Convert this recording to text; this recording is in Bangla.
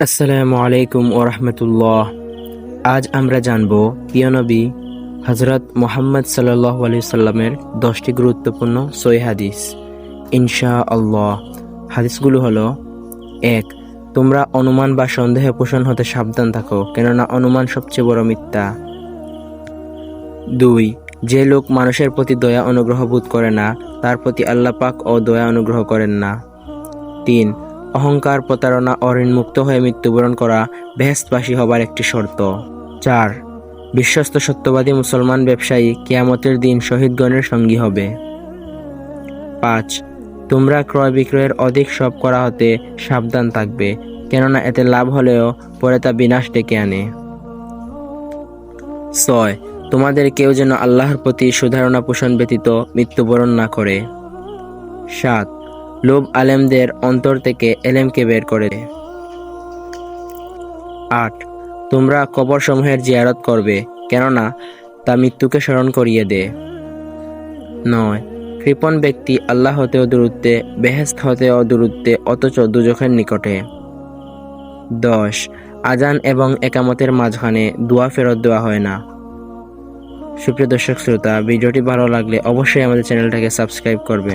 আসসালামু আলাইকুম ও রহমতুল্লাহ। আজ আমরা জানব, প্রিয় নবী হজরত মোহাম্মদ সাল্লাহ সাল্লামের দশটি গুরুত্বপূর্ণ সই হাদিস। ইনশা আল্লাহ হাদিসগুলো হলো, এক, তোমরা অনুমান বা সন্দেহে পোষণ হতে সাবধান থাকো, কেননা অনুমান সবচেয়ে বড় মিথ্যা। দুই, যে লোক মানুষের প্রতি দয়া অনুগ্রহ বোধ করে না, তার প্রতি আল্লাহ পাক ও দয়া অনুগ্রহ করেন না। তিন অহংকার, প্রতারণা ও ঋণমুক্ত হয়ে মৃত্যুবরণ করা বেহেস্তবাসী হবার একটি শর্ত। চার, বিশ্বস্ত সত্যবাদী মুসলমান ব্যবসায়ী কিয়ামতের দিন শহীদগণের সঙ্গী হবে। পাঁচ, তোমরা ক্রয় বিক্রয়ের অধিক সব করা হতে সাবধান থাকবে, কেননা এতে লাভ হলেও পরে তা বিনাশ ডেকে আনে। ছয়, তোমাদের কেউ যেন আল্লাহর প্রতি সুধারণা পোষণ ব্যতীত মৃত্যুবরণ না করে। সাত লোভ আলেমদের অন্তর থেকে এলেমকে বের করে দেয়। আট, তোমরা কবর সমূহের জিয়ারত করবে, কেননা তা মৃত্যুকে স্মরণ করিয়ে দেয় নয়, কৃপণ ব্যক্তি আল্লাহ হতেও দূরত্বে বেহেস্ত হতেও দূরত্বে, অথচ দুজখের নিকটে। দশ, আজান এবং একামতের মাঝখানে দোয়া ফেরত দেওয়া হয় না। সুপ্রিয় দর্শক শ্রোতা, ভিডিওটি ভালো লাগলে অবশ্যই আমাদের চ্যানেলটাকে সাবস্ক্রাইব করবে।